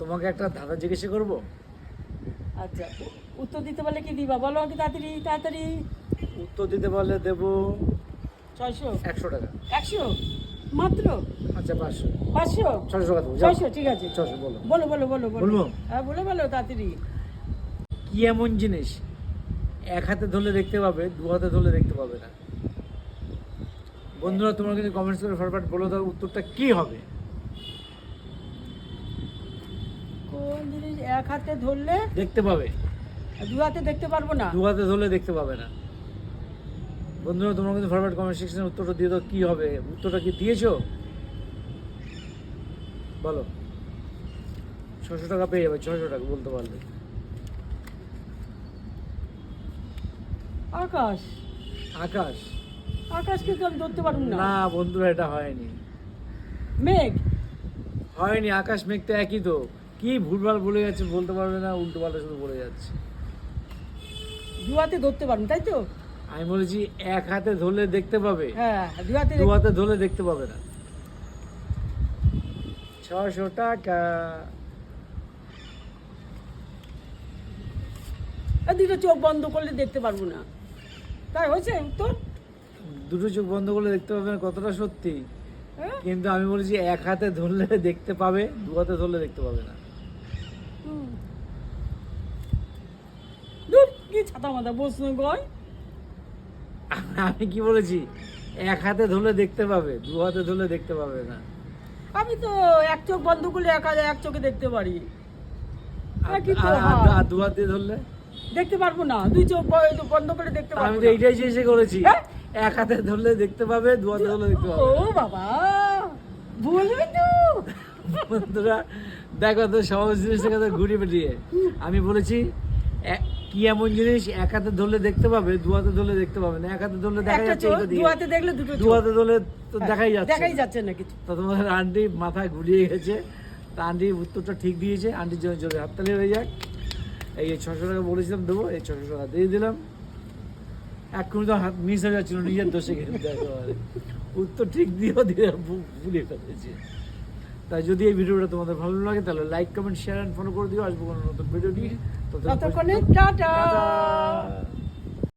তোমাকে একটা ধাঁধা জিজ্ঞাসা করব? আচ্ছা উত্তর দিতে পারলে কি দিবা? বলো আমাকে তাড়াতাড়ি তাড়াতাড়ি। উত্তর দিতে পারলে দেবো ছয়শো। একশো টাকা। একশো? মাত্র? আচ্ছা পাঁচশো। পাঁচশো? ছশো টাকা ছয়শো ঠিক আছে। ছশো বলো। বলো বলো বলো বলো। বলব? হ্যাঁ বলো বলো তাড়াতাড়ি। কি এমন জিনিস এক হাতে ধরলে দেখতে পাবে দু হাতে ধরলে দেখতে পাবে না? বন্ধুরা তোমরা কিন্তু কমেন্টস করে ফটাফট বলে দাও উত্তরটা কি হবে? কোন জিনিস এক হাতে ধরলে দেখতে পাবে। দু হাতে দেখতে পারব না? দু হাতে ধরলে দেখতে পাবে না। বন্ধুরা তোমরা কিন্তু ফটাফট কমেন্ট সেকশনে উত্তরটা দিয়ে দাও কি হবে? উত্তরটা কি দিয়েছ? বলো। ছশো টাকা পেয়ে যাবে ছশো টাকা বলতে পারলে। আকাশ। আকাশ। আকাশকে তো আমি ধরতে পারব না? না বন্ধুরা এটা হয়নি। মেঘ। হয়নি আকাশ মেঘ তো একই তো। কি ভুলভাল বলে যাচ্ছে বলতে পারবে না উল্টো পাল্টা শুধু বলে যাচ্ছে। দু হাতে ধরতে পারব তাই তো? আমি বলেছি এক হাতে ধরলে দেখতে পাবে। হ্যাঁ দু হাতে দু হাতে ধরলে দেখতে পাবে না। ছশো টাকা। দুটো চোখ বন্ধ করলে দেখতে পারব না। তাই হয়েছে উত্তর? দুটো চোখ বন্ধ করলে দেখতে পাবে না কতটা সত্যি? হ্যাঁ? কিন্তু আমি বলেছি এক হাতে ধরলে দেখতে পাবে দু হাতে ধরলে দেখতে পাবে না। কি ছাতা মাথা প্রশ্ন গয়? আমি কি বলেছি? এক হাতে ধরলে দেখতে পাবে দু হাতে ধরলে দেখতে পাবে না। আমি তো এক চোখ বন্ধ করলে এক এক চোখে দেখতে পারি। আর- দু হাত ধরলে? দেখতে পারব না। দুই চোখ বন্ধ করে দেখতে আমি তো এইটাই চেষ্টা করেছি। হ্যাঁ? এক হাতে ধরলে দেখতে পাবে দু হাতে ধরলে দেখতে পাবে। ও বাবা! বলবে তো বন্ধুরা দেখো তো সহজ জিনিসটার কথা ঘুরি পেটিয়ে আমি বলেছি কি এমন জিনিস? এক হাতে ধরলে দেখতে পাবে দু হাতে ধরলে দেখতে পাবে না। এক হাতে ধরলে দেখা যাচ্ছে দু হাতে দেখলে দুটো দু হাতে ধরলে তো হ্যাঁ, দেখাই যাচ্ছে। দেখাই যাচ্ছে না কিছু তো তোমাদের আন্টি মাথায় ঘুরিয়ে গেছে। তা আন্টি উত্তরটা ঠিক দিয়েছে আন্টির জন্য জোরে হাততালি হয়ে যাক। এই ছশো টাকা বলেছিলাম দেবো এই ছশো টাকা দিয়ে দিলাম। এক্ষুনি তো হাত মিস হয়ে যাচ্ছিল নিজের দোষে। উত্তর ঠিক দিয়েও দিয়ে ভু- ভুলিয়ে ফেলেছে। তাই যদি এই ভিডিওটা তোমাদের ভালো লাগে তাহলে like comment share and follow করে দিও। আসব কোনো নতুন ভিডিও নিয়ে। ততক্ষণ টাটা।